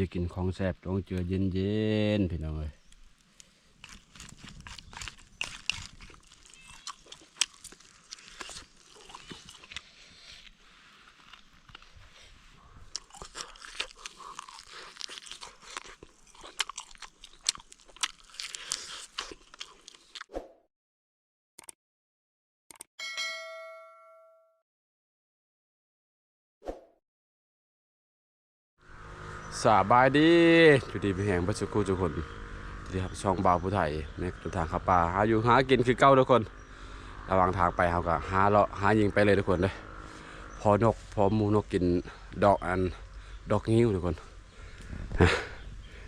อยากกินของแซบต้องเจอเย็นๆพี่น้องเอ้ย สบายดีอยู่ดีเป็นแห่งบัสกุทุกคนที่ครับช่องบ่าวผู้ไทยในทางขับป่าหาอยู่หากินคือเก้าทุกคน ระหว่างทางไปเขาก็หาเลาะหายิงไปเลยทุกคนเลยพอนกพอมูนกกินดอกอันดอกงิ้วทุกคน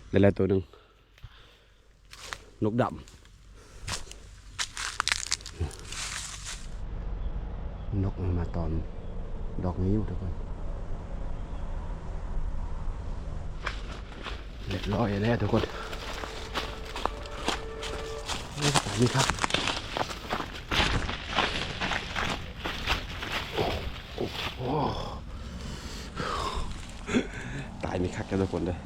ได้แล้วตัวหนึ่งนกดำนกมันมาตอนดอกงิ้วทุกคน เรียบร้อยแล้วทุกคนนี่ครับโอ้โหตายมีคักกันทุกคนเลย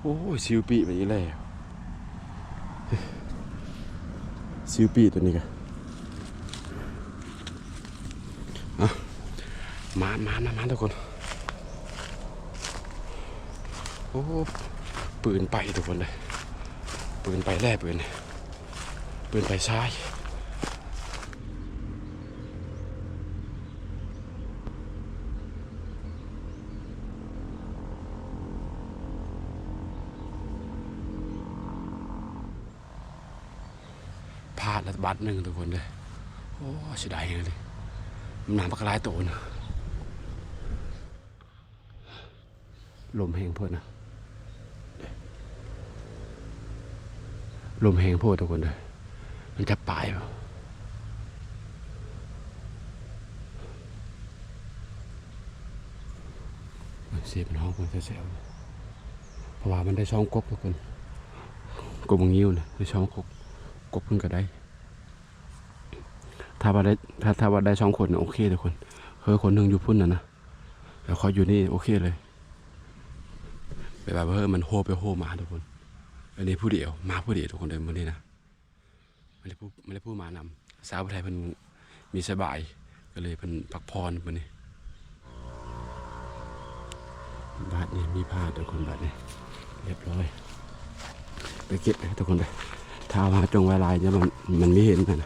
โอ้ยซิวปีแบบนี้เลยซิวปีตัวนี้กันมามามามาทุกคน โอ้ปืนไปทุกคนเลยปืนไปแล่ปืนปืนไปซ้ายพลาดล้วบัตรหนึ่งทุกคนเลยโอ้เสียดายเลยมันหนาปากกาลายโตนะลมแห้งเพื่อนนะ ลมแหงโพดทุกคนเลยมันจะปลายเปล่ามันเสียบน้องมันแซวๆเพราะว่ามันได้ช่องกบทุกคนกบมังยิ้วนะได้ช่องกบกบเพิ่งก็ได้ ถ้าว่าได้ถ้าถ้าว่าได้ช่องคนนะโอเคทุกคนเฮ้ยคนหนึ่งอยู่พุ่นนะนะแล้วคอยอยู่นี่โอเคเลยแบบว่าเฮ้ยมันโฮไปโฮมาทุกคน อันนี้ผู้เดียวมาผู้เดียวทุกคนเดินมานี่นะไม่ได้พูดไม่ได้พูดมานำสาวไทยเพิ่นมีสบาย ก็เลยเพิ่นพักพรมานี่บาทนี่มีผ้าทุกคนบาทนี่เรียบร้อย ไปเก็บนะทุกคนเลยถ้าว่าจงไวลายเนี่ยมันมันไม่เห็นนะน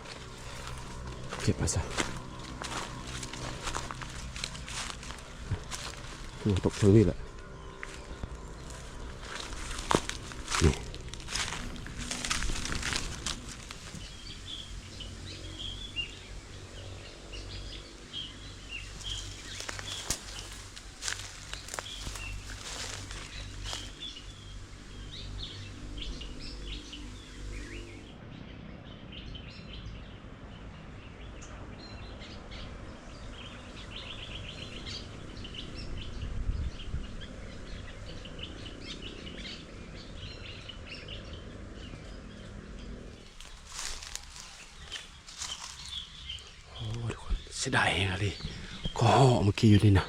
เก็บมาซะตกถึงนี่แหละ โอ้ทุกคน เสียดายอะไรก็ห่อเมื่อกี้อยู่นี่นะ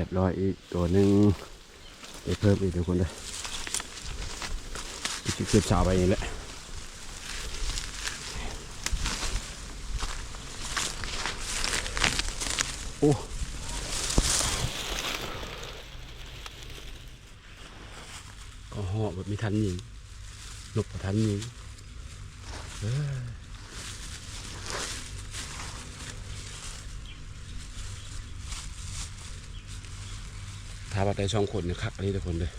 รียบร้อยอีกตัวหนึ่งไปเพิ่มอีกทุกคนเลยจะเก็บสาวไปนี่แหละโอ้ก็ห่อแบบไม่ทันยิงหลบทันยิง เอ้ยถ้าว่าได้สองคนเนี่ยคักอันนี้ทุกคนเลย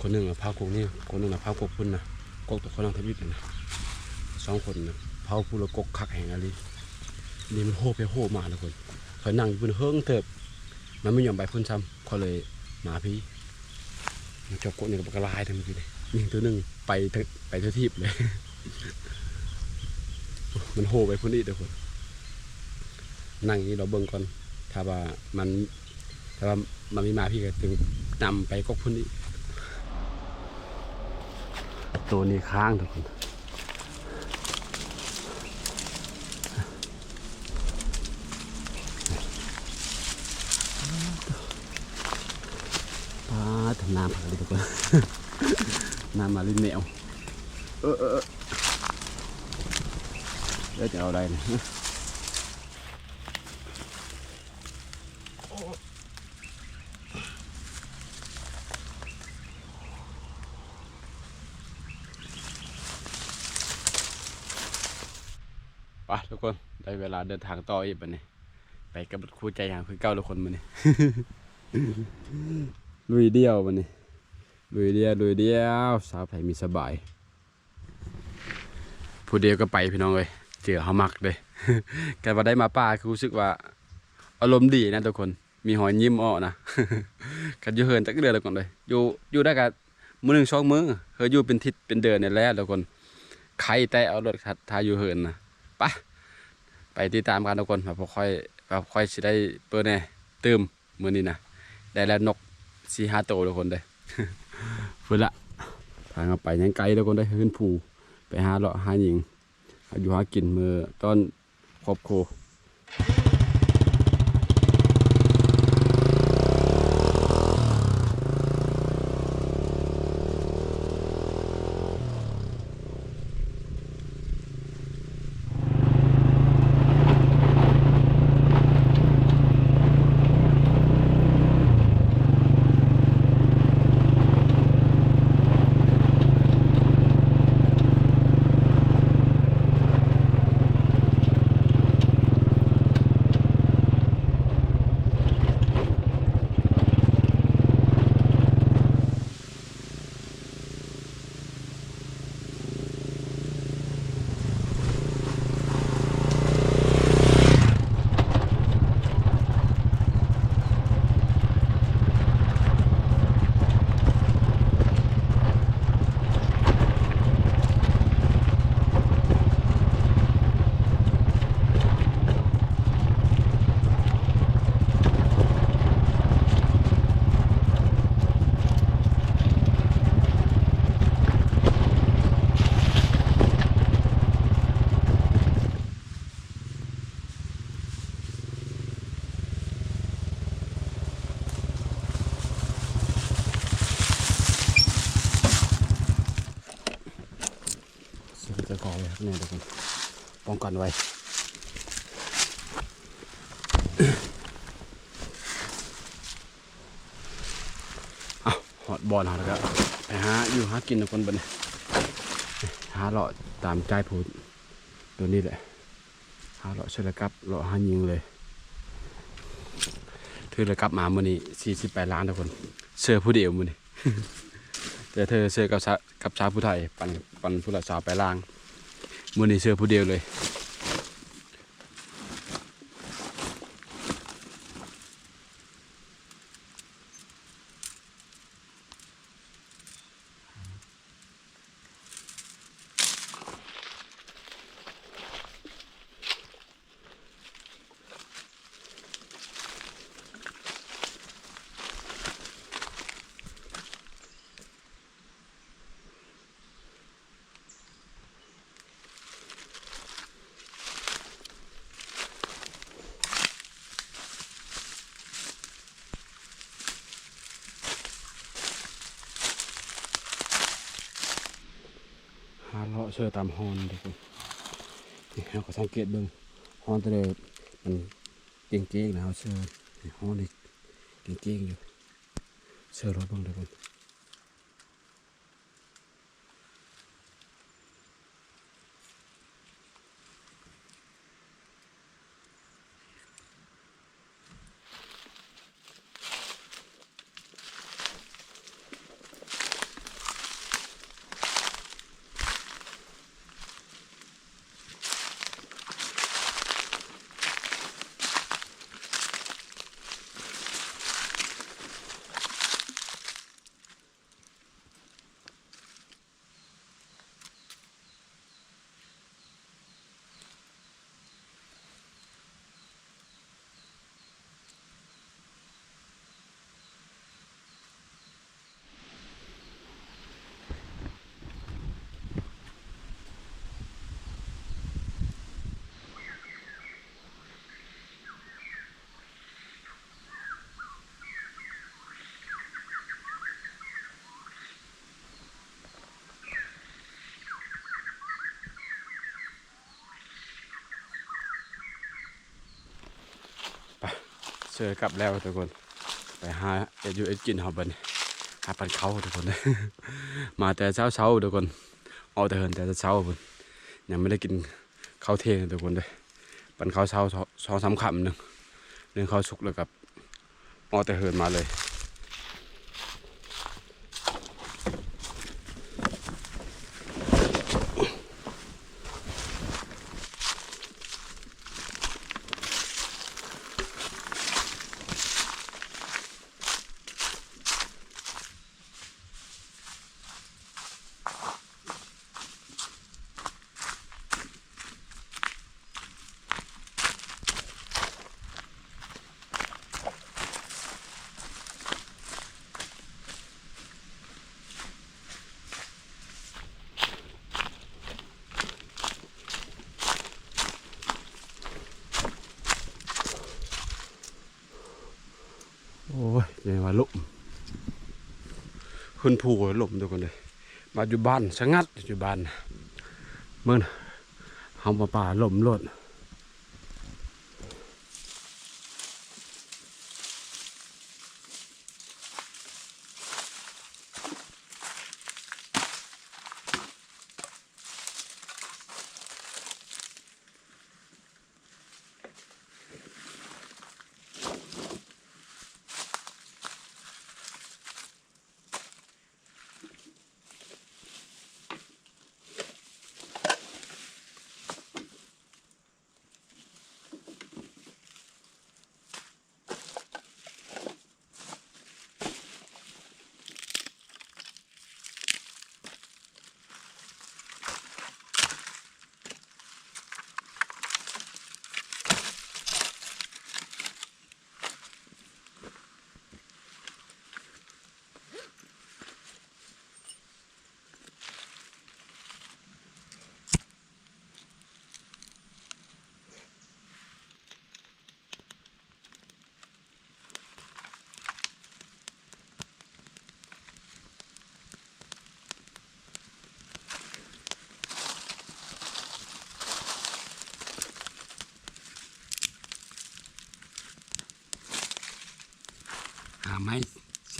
คนหนึ่งอะเผากกนี่คนหนึ่งอะเผากกพุ่นนะกกตัวคนนั่งทวิตเลยนะสองคนนะเผาพูละกกคักแห่งอะไรนี่มันโหไปโหมาทุกคนคอยนั่งอยู่บนเฮิงเติบ มันไม่ยอมไปพุ่นซ้ำเขาเลยหมาพี่มันเจบกดนี่กับกระลายทั้งพี่เลยยิงตัวหนึ่งไปไปเท่าทีบเลย มันโหไปพุ่นอีกทุกคนนั่งอย่างนี้เราเบิ่งก่อนถ้าว่ามัน ถ้าว่ามันมีมาพี่ก็ถึงนำไปก็พุ่นอีกตัวนี้ค้างทุกคนปลาทำน้ำผักเลยทุกคนน้ำมาลิ้นแมวเออเออเออแล้วจะเอาอะไรเนะ ไปทุกคนได้เวลาเดินทางต่ออีกบันนี้ไปกับรถคู่ใจอย่างคือเก้าทุกคนมันนี่ลุยเดียวมันนี่ลุยเดียวลุยเดียวสาวไผ่มีสบายผู้เดียวก็ไปพี่น้องเลยเจอเขามักเลยกันว่าได้มาป่าคือรู้สึกว่า อารมณ์ดีนะทุกคนมีหอยยิ้มอ้อนะกันอยู่เฮินจักเดือนแล้วก่อนเลยอยู่อยู่ได้กับมือหนึ่งสองมือเฮยอยู่เป็นทิศเป็นเดือนเนี่ยแหล้วทุกคนใครแต่เอารถขัดทาอยู่เฮินนะ ไปไปติดตามกันทุกคนว่าพอค่อยแบบค่อยสิได้เปิดแน่เติมมือนี้นะได้แล้วนกสี่ห้าตัวทุกคนเลยฟื้นละทางไปยังไกลทุกคนได้ขึ้นภูไปหาเลาะหาหญิงอยู่หากินมือตอนครอบครัว ป้อนไว้ เอาหอดบอลหาแล้วก็ไปหาอยู่หากินทุกคนบันหาเลาะตามใจพูดตัวนี้แหละหาเลาะเชลกับเลาะหายิงเลยถือระกับมามื่อนี้สี่สิบแปดล้านทุกคนเสื้อผู้เดียวมื่อนี้แต่เธอเสื้อกับชากับชาวผู้ไทยปันปันผู้ละสาวไปล่างมื่อนี้เสื้อผู้เดียวเลย หา เชื่อตามฮอนทุกคนนี่เราก็สังเกตเบิ่งฮอนตัวเดียวมันเก่งๆนะเราเชื่อฮอนนี่เก่งๆอยู่เชื่อรถบ้างทุกคน จอกลับแล้วทุกคน ไปหาเอ็ดยูเอ็ดกินหอบบันหาปันเขาทุกคนเลยมาแต่เช้าเช้าทุกคนเอาแต่เหินแต่เช้าๆพุ่นยังไม่ได้กินข้าวเที่ทุกคนเลยปันข้าวเช้าสองสองสามคำหนึ่งเรื่องข้าวสุกแล้วกับเอาแต่เหินมาเลย โอ้ยยังว่าลม คุณผูลมทุกคนเลยมาอยู่บ้านสงัดอยู่บ้านเมื่อนเฮามาป่าลมโลด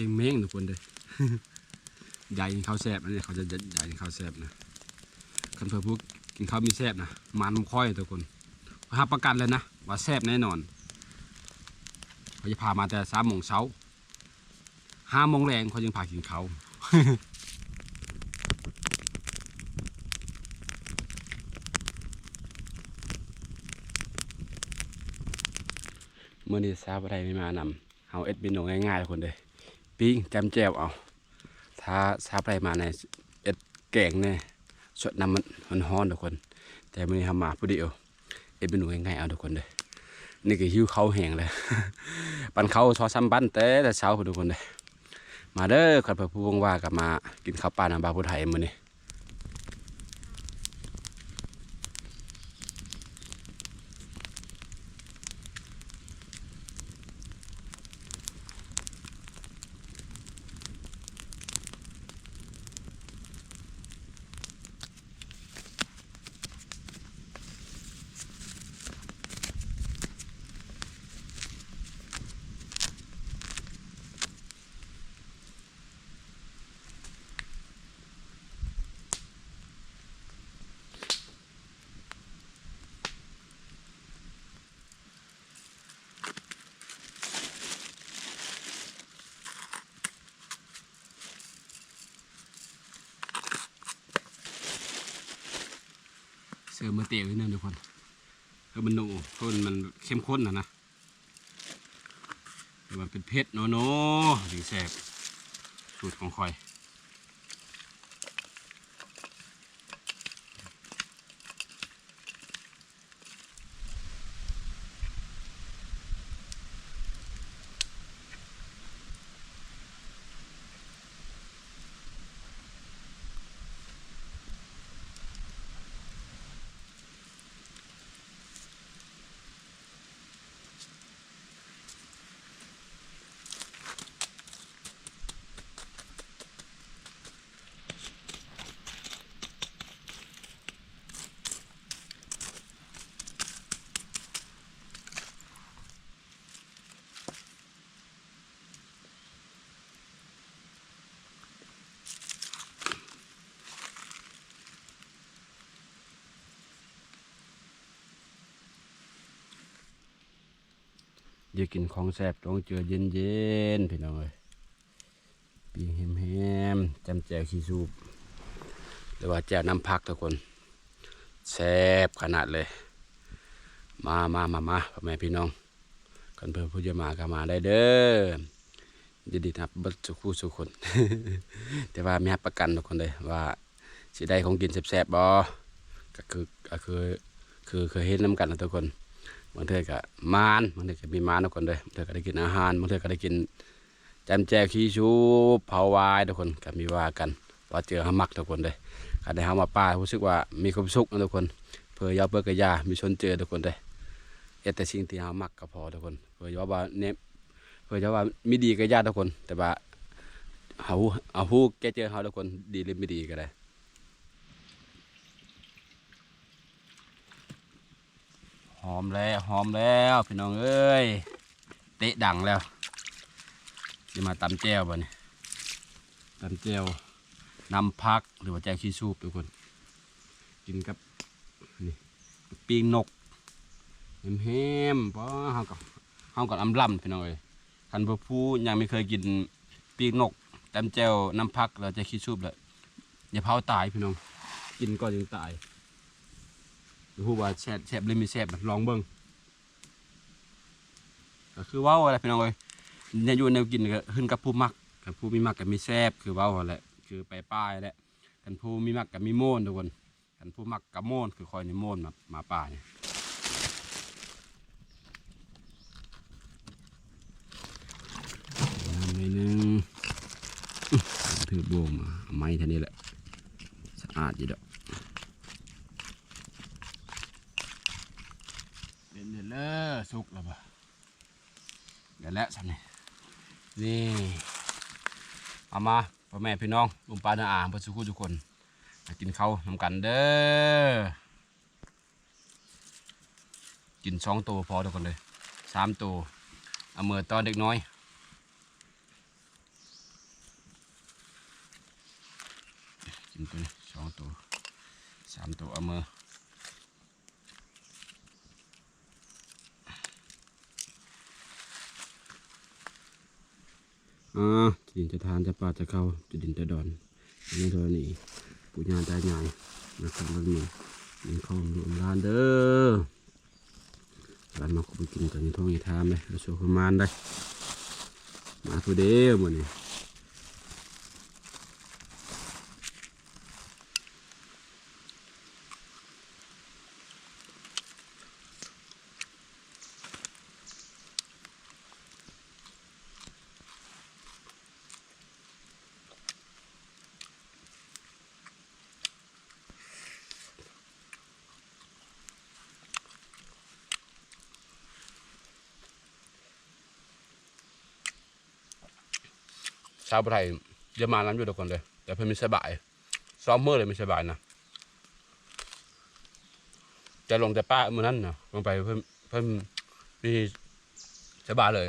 เสียงเม้งทุกคนเลยใหญ่กินข้าวแซ่บอันนี้เขาจะใหญ่กินข้าวแซ่บนะคันเพื่อพวกกินข้าวมีแซ่บนะมันค่อยทุกคนรับประกันเลยนะว่าแซ่บแน่นอนเขาจะพามาแต่สามโมงเช้าห้าโมงแรงเขายังพากินเขาเมื่อนี้ทราบอะไรไม่มานำเอาเอ็ดบินโนง่ายๆทุกคนเลย ปิ้งแจมแจวเอาถ้าทราบอะไรมาในเอ็ดแกงเนี่ยสดน้ำมันมันฮ้อนทุกคน แต่มื่อนี้ทำมาผู้เดียวเอ็ดเป็นหนง่ายๆเอาทุกคนเลยนี่ก็หิ้วเขาแห้งเลยปันเขาชอซ้ำปั้นแต่แต่เช้าทุกคนเลยมาเด้อขันพระผู้วงว่ากับมากินข้าวปลาน้ำบาผู้ไทยมือนี่ เสือมือเตียวนิดนึงทุกคนเออมันหนูเพราะมันเข้มข้นนะนะแต่มันเป็นเพชรโนโน่ถึงแสบสูตรของคอย เดี๋ยวกินของแซบต้องเจอเย็นๆพี่น้องเอ้ยปีแฮมๆจำแจวขี้สูบหรือว่าแจวน้ำพักทุกคนแซบขนาดเลย มามามามาพ่อแม่พี่น้องกันเพื่อผู้จะมาก็มาได้เด้อยินดีครับเบัดสุขูสุขคน แต่ว่าไม่รับประกันทุกคนเลยว่าสิได้ของกินแซบๆบ่ก็คือก็คือคือเคยเห็นน้ำกันนะทุกคน บางเทื่อก็มานบางเทื่อก็มีมานทุกคนเลยบางเทื่อก็ได้กินอาหารบางเทื่อก็ได้กินแจำแจวขี้ชูเผาวายทุกคนก็มีว่ากันว่าเจอหามักทุกคนเลยก็ได้เฮามาป้ารู้สึกว่ามีความสุขนะทุกคน เพื่อยาเพื่อกระยามีชนเจอทุกคนเลยเอแต่สิ่งที่เฮามักก็พอทุกคน เพื่อยาว่าเนี่ยเพื่อยาว่ามีดีกระยาทุกคน แต่ว่าเฮาเอาฮู้แกเจอเฮาทุกคนดีหรือไม่ดีก็ได้ หอมแล้วหอมแล้วพี่น้องเอ้ยเตะดังแล้วจะมาตำแจวบ่เนี่ยตำแจวนำพักหรือว่าแจวขี้สูบทุกคน กินกับนี่ปีนกแฮมๆเพราะเฮากับเฮากับอำลำพี่น้องเอ้ยคันบ่ผู้ยังไม่เคยกินปีนกตำแจวน้ำพักแล้วแจ่วขี้สูบเลยอย่าเผาตายพี่น้องกินก่อนยังตาย ผู้ว่าแซ่บแซ่บหรือไม่แซ่บลองเบิ่งก็คือว้าวอะไรพี่น้องเอ้ยเนี่ยอยู่แนวกินก็ขึ้นกับผู้มักกับผู้มีมักกับมีแซ่บคือว้าวแหละคือไปป้ายแหละกันผู้มีมักกับมีโม่นทุกคนกันผู้มักกับโม่นคือคอยในโม่นมามาป่าเนี่ยน้ำหนึ่งถือโบวงมาไม้ท่านี้แหละสะอาดอยู่ดอก เด่นเด่นเลยสุกแล้วปะเดี๋ยวแล้วสันนี่นี่เอามาพ่อแม่พี่น้องลุงปลาเนื้ออ่าเพื่อสุขุทุกคนกินข้าวนำกันเด้อกินสองตัวพอทุกคนเลยสามตัวเอามือตอนเด็กน้อยกินตัวสองตัวสามตัวเอามือ อ่าจะดินจะทานจะปลาจะเข้าจะดินจะดอนนี่เท่านี้ปุญญาตายายนะครับแล้วนี่นี่เข้ารวมร้านเด้อร้านมาคุยกินกันในท้องอีทามเลยเราโชว์ประมาณได้มาตัวเดียวหมดนี่ ชาวไทยเยอะมาน้ำอยู่ทุกคนเลย แต่เพิ่นไม่สบายซ้อมมือเลยไม่สบายนะจะลงแต่ป้าเมือนั้นนะลงไปเพิ่นเพิ่นมีสบายเลย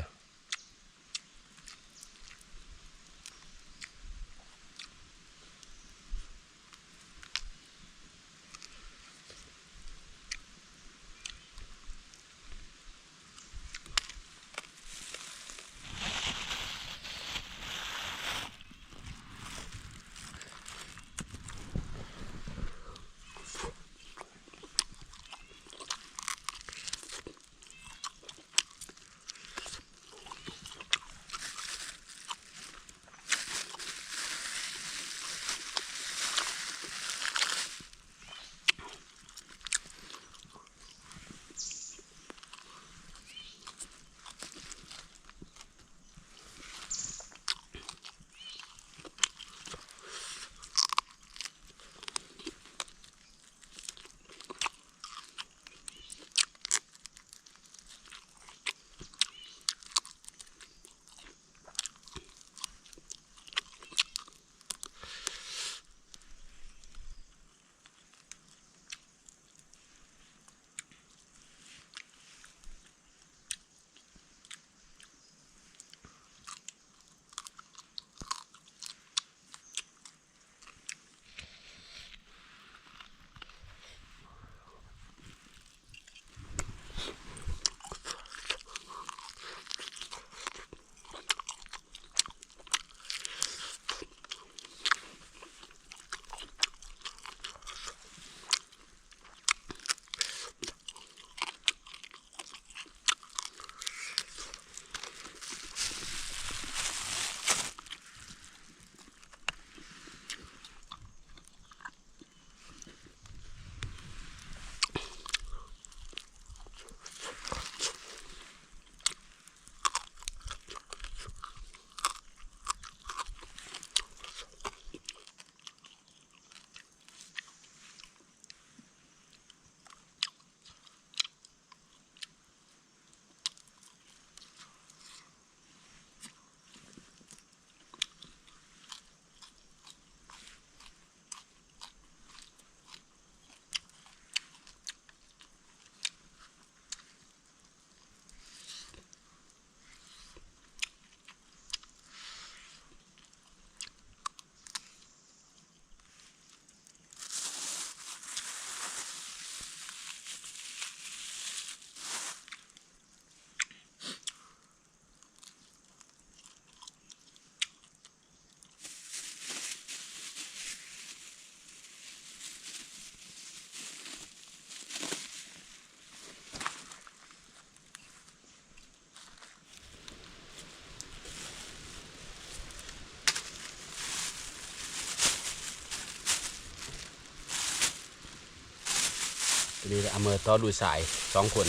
นี้เอามือต่อดูสายสองคน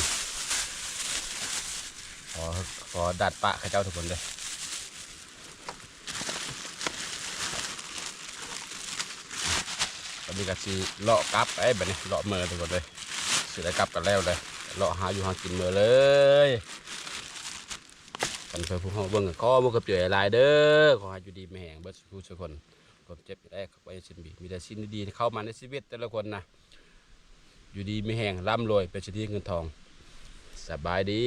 ขอขอดัดปะข้าเจ้าทุกคนเลยตอนนี้ก็สีเลาะกลับไอ้แบบนี้เลาะเมอทุกคนเลยสิได้กลับกันแล้วเลยเลาะหาอยู่หากินมือเลยกันเพื่อผู้ห้องเบิ่งก็บ่กับเจือหลายเด้อขอให้อยู่ดีไม่แห้งเบิดทุกทุกคนผมเจ็บแรกไว้ชิ้นบีมีแต่ชิ้นดีๆเข้ามาในชีวิตแต่ละคนนะ อยู่ดีไม่แห้งร่ำรวยเป็นเศรษฐีเงินทอง สบายดี